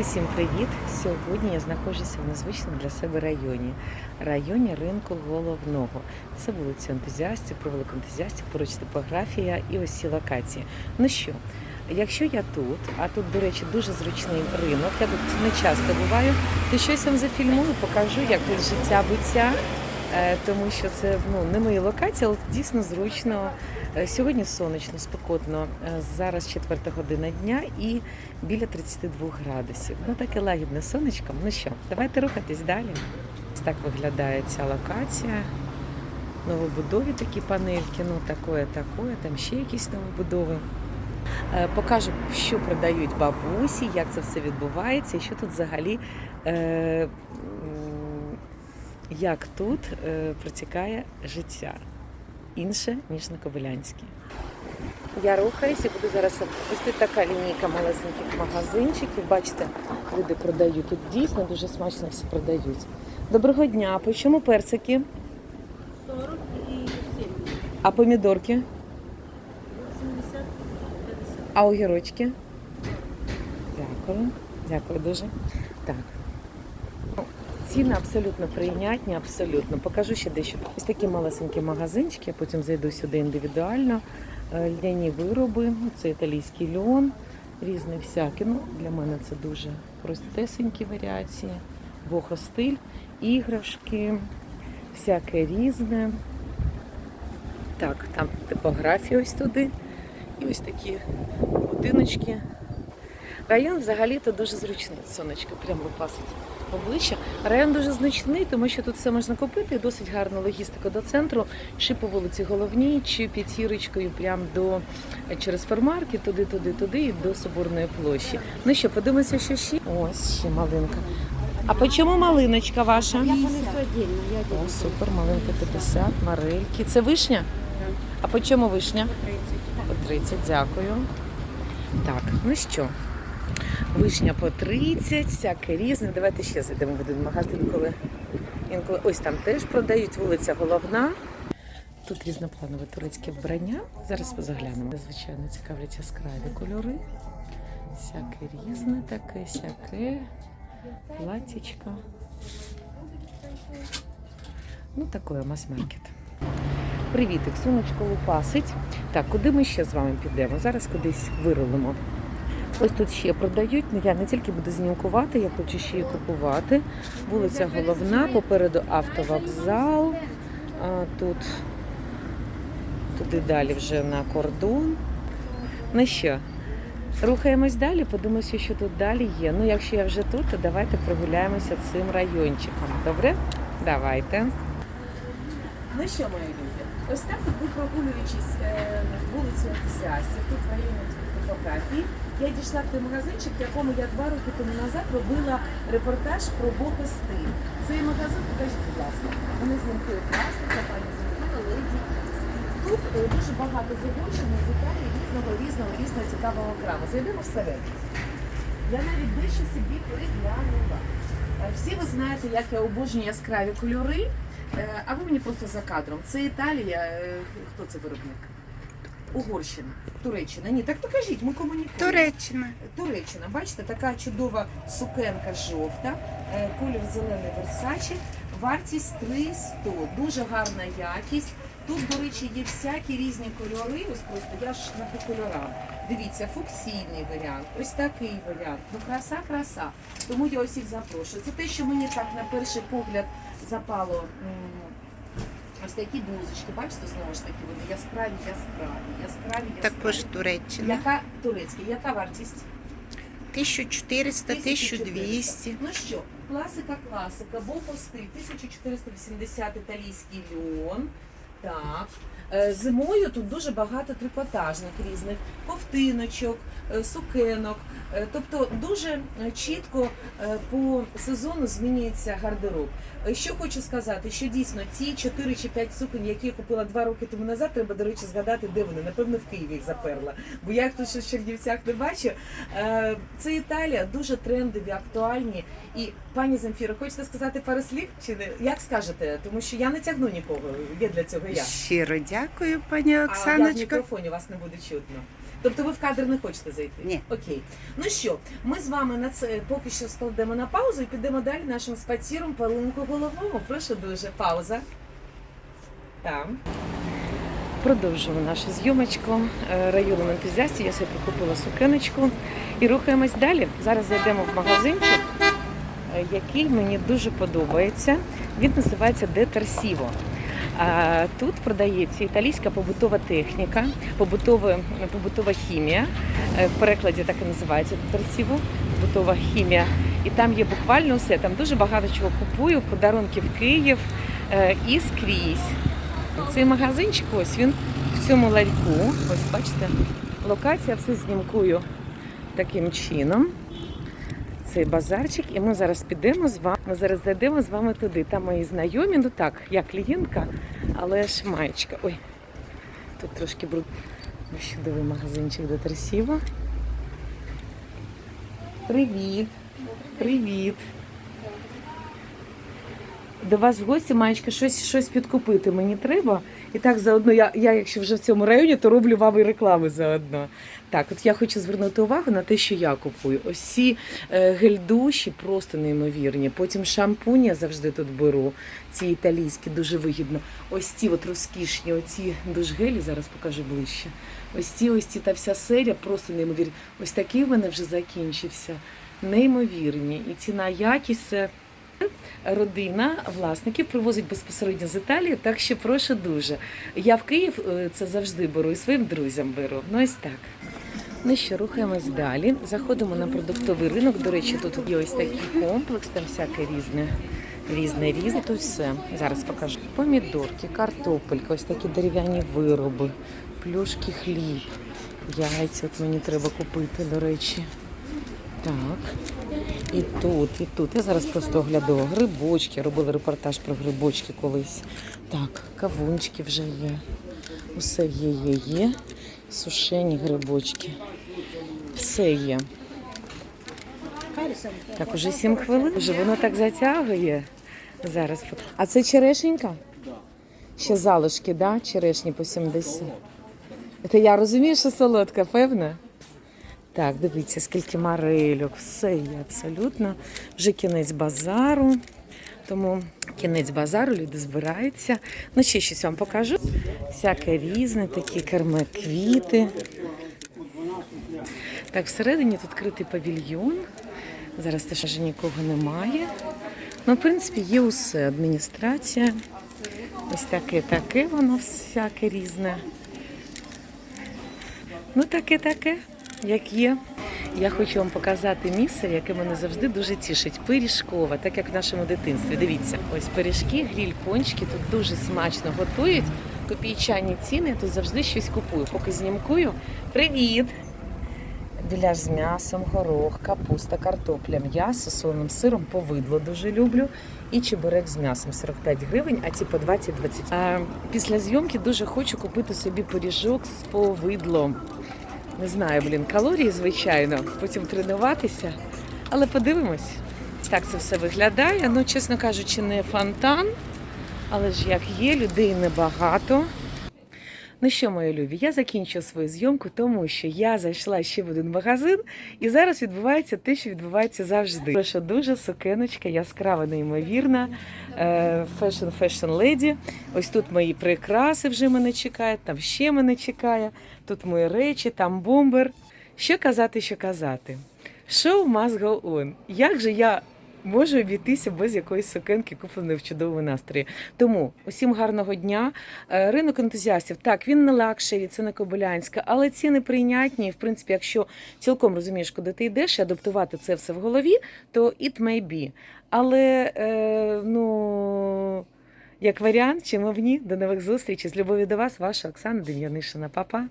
Усім привіт! Сьогодні я знаходжуся в незвичному для себе районі районі ринку головного. Це вулиця ентузіастів, провулок ентузіастів, поруч топографія і ось ці локації. Ну що, якщо я тут, а тут, до речі, дуже зручний ринок, я тут не часто буваю, то щось вам зафільмую, покажу, як тут життя буття. Е, Тому що це ну не мої локації, але дійсно зручно. Е, Сьогодні сонячно, спекотно. Е, Зараз четверта година дня і біля 32 градусів. Ну таке лагідне сонечко. Ну що, давайте рухатись далі. Ось так виглядає ця локація. Новобудові такі панельки, ну такое, такое, там ще якісь новобудови. Е, Покажу, що продають бабусі, як це все відбувається, і що тут взагалі, як тут протікає життя інше, ніж на Кобилянській. Я рухаюся і буду зараз ось тут така лінійка малесеньких магазинчиків. Бачите, люди продають. Тут дійсно дуже смачно все продають. Доброго дня. По чому персики? 40 и 70. А помідорки? 80, 50. А огірочки? Дякую. Дякую дуже. Так. Ціни абсолютно прийнятні, абсолютно. Покажу ще дещо. Ось такі малесенькі магазинчики, я потім зайду сюди індивідуально. Е, Льняні вироби, це італійський льон, різні всякі. Ну, для мене це дуже простесенькі варіації, богостиль, іграшки, всяке різне. Так, там типографія ось туди. І ось такі будиночки. Район взагалі-то дуже зручний. Сонечко прямо випасить обличчя. Район дуже значний, тому що тут все можна купити. і Досить гарна логістика до центру, чи по вулиці Головній, чи п'ятірочкою прямо до через фармарки, туди, туди, туди і до Соборної площі. Ну що, подивимося, що ще? Ось ще малинка. А по чому малиночка ваша? Я понесу отдельно. Я О, супер, малинка 50, марельки. Це вишня? А по чому вишня? 30. По 30, дякую. Так, ну що, вишня по 30, всяке різне. Давайте ще зайдемо в один магазин, коли інколи ось там теж продають вулиця головна. Тут різнопланове турецьке вбрання. Зараз позаглянемо. Звичайно, цікавлять яскраві кольори. Всяке різне, таке, сяке, платічка. Ну, такое мас-маркет. Привітик, сонечко лупасить. Так, куди ми ще з вами підемо? Зараз кудись вирулимо. Ось тут ще продають. Ну, Я не тільки буду знімкувати, я хочу ще й купувати. Вулиця головна, попереду автовокзал. Тут туди далі вже на кордон. Ну що, рухаємось далі, подивимося, що тут далі є. Ну, якщо я вже тут, то давайте прогуляємося цим райончиком. Добре? Давайте. Ну що, мої люди, ось так от ви прогулюючись е, вулицю ентузіастів, тут в районі фотографії, я дійшла в той магазинчик, в якому я два роки тому назад робила репортаж про Богостиль. Цей магазин, покажіть, будь ласка, вони знімкують власниця, пані Зінкова, Леді. Тут е, дуже багато завочено з Італії різного, різного, різного цікавого краму. Зайдемо всередину. Я навіть дещо собі переглянула. Е, Всі ви знаєте, як я обожнюю яскраві кольори. Е, А ви мені просто за кадром. Це Італія. Хто це виробник? Угорщина, Туреччина. Ні, так покажіть, ми комунікуємо. Туреччина. Туреччина, бачите, така чудова сукенка жовта, е, колір зелений Версачі, вартість 300, дуже гарна якість. Тут, до речі, є всякі різні кольори. Ось просто я ж на кольорам. Дивіться, фуксійний варіант, ось такий варіант. Ну краса, краса. Тому я усіх запрошую. Це те, що мені так на перший погляд запало. Ось такі блузочки, бачите, знову ж таки, вони яскраві, яскраві, яскраві, яскраві. Також Туреччина. Яка турецька, яка вартість? 1400, 1200. Ну що, класика, класика, бо Богостиль, 1480 італійський льон. Так. Е, Зимою тут дуже багато трикотажних різних ковтиночок, е, сукенок. Е, Тобто дуже чітко по сезону змінюється гардероб. Що хочу сказати, що дійсно ті 4 чи 5 суконь, які я купила 2 роки тому назад, треба, до речі, згадати, де вони. Напевно, в Києві їх заперла. Бо я їх тут ще в Чернівцях не бачу. Це Італія, дуже трендові, актуальні. І пані Земфіра, хочете сказати пару слів? Чи не як скажете? Тому що я не тягну нікого. Є для цього я. Щиро дякую, пані А я в Оксаночко. мікрофоні вас не буде чутно. Тобто ви в кадр не хочете зайти? Ні. Окей. Ну що, ми з вами на це поки що складемо на паузу і підемо далі нашим спаціром по ринку головному. Прошу дуже, пауза. Там. Продовжуємо нашу зйомочку е, районом ентузіастів. Я собі прикупила сукеночку і рухаємось далі. Зараз зайдемо в магазинчик, е, який мені дуже подобається. Він називається Детерсіво. А Тут продається італійська побутова техніка, побутова, побутова хімія. Е, В перекладі так і називається Детерсіво, побутова хімія. І там є буквально все. Там дуже багато чого купую, подарунки в Київ е, і скрізь. Цей магазинчик, ось він в цьому ларьку. Ось бачите, локація все знімкую таким чином. Цей базарчик, і ми зараз підемо з вами. Ми зараз зайдемо з вами туди. Там мої знайомі, ну так, я клієнтка, але ж маєчка. Ой, тут трошки бруд. Чудовий магазинчик до Тарсіва. Привіт! Привіт! До вас в гості, маєчка, щось, щось підкупити мені треба. І так заодно, я, я якщо вже в цьому районі, то роблю вам і реклами заодно. Так, от я хочу звернути увагу на те, що я купую. Ось ці е, гель-душі просто неймовірні. Потім шампунь я завжди тут беру. Ці італійські дуже вигідно. Ось ці от розкішні, оці душгелі, зараз покажу ближче. Ось ці, ось ці та вся серія просто неймовірні. Ось такий в мене вже закінчився. Неймовірні. І ціна якість родина власників привозить безпосередньо з Італії, так що прошу дуже. Я в Київ е, це завжди беру і своїм друзям беру. Ну ось так. Ну що, рухаємось далі. Заходимо на продуктовий ринок. До речі, тут є ось такий комплекс, там всяке різне. Різне, різне, тут все. Зараз покажу. Помідорки, картопелька, ось такі дерев'яні вироби, плюшки хліб, яйця. От мені треба купити, до речі. Так. І тут, і тут. Я зараз просто оглядала грибочки, робила репортаж про грибочки колись. Так, кавунчики вже є. Усе є, є, є. Сушені грибочки. Все є. Так, уже 7 хвилин. Вже воно так затягує. Зараз. А це черешенька? Ще залишки, да? Черешні по 70. Це я розумію, що солодка, певна? Так, дивіться, скільки марельок, все є абсолютно. Вже кінець базару. Тому кінець базару, люди збираються. Ну, ще щось вам покажу. Всяке різне, такі керме квіти. Так, всередині тут критий павільйон. Зараз теж вже нікого немає. Ну, в принципі, є усе. Адміністрація. Ось таке, таке воно всяке різне. Ну, таке, таке, як є. Я хочу вам показати місце, яке мене завжди дуже тішить. Пиріжкова, так як в нашому дитинстві. Дивіться, ось пиріжки, гріль, пончики тут дуже смачно готують. Копійчані ціни, я тут завжди щось купую. Поки знімкую. Привіт! Біляш з м'ясом, горох, капуста, картопля, м'ясо, солоним сиром, повидло дуже люблю. І чебурек з м'ясом 45 гривень, а ті по 20-20. Після зйомки дуже хочу купити собі пиріжок з повидлом. Не знаю, блін, калорії, звичайно, потім тренуватися. Але подивимось. Так це все виглядає. Ну, чесно кажучи, не фонтан, але ж як є, людей небагато. Ну що, мої любі, я закінчу свою зйомку, тому що я зайшла ще в один магазин, і зараз відбувається те, що відбувається завжди. Прошу дуже сукеночка, яскрава, неймовірна. Фешн фешн леді. Ось тут мої прикраси вже мене чекають, там ще мене чекає. Тут мої речі, там бомбер. Що казати, що казати? Шоу must go on. Як же я можу обійтися без якоїсь сукенки, купленої в чудовому настрої? Тому усім гарного дня. Е, Ринок ентузіастів. Так, він не лакшері, це не Кобилянська, але ціни прийнятні. В принципі, якщо цілком розумієш, куди ти йдеш, і адаптувати це все в голові, то it may be. Але е, ну. Як варіант, чому б ні? До нових зустрічей. З любов'ю до вас, ваша Оксана Дем'янишина. Па-па.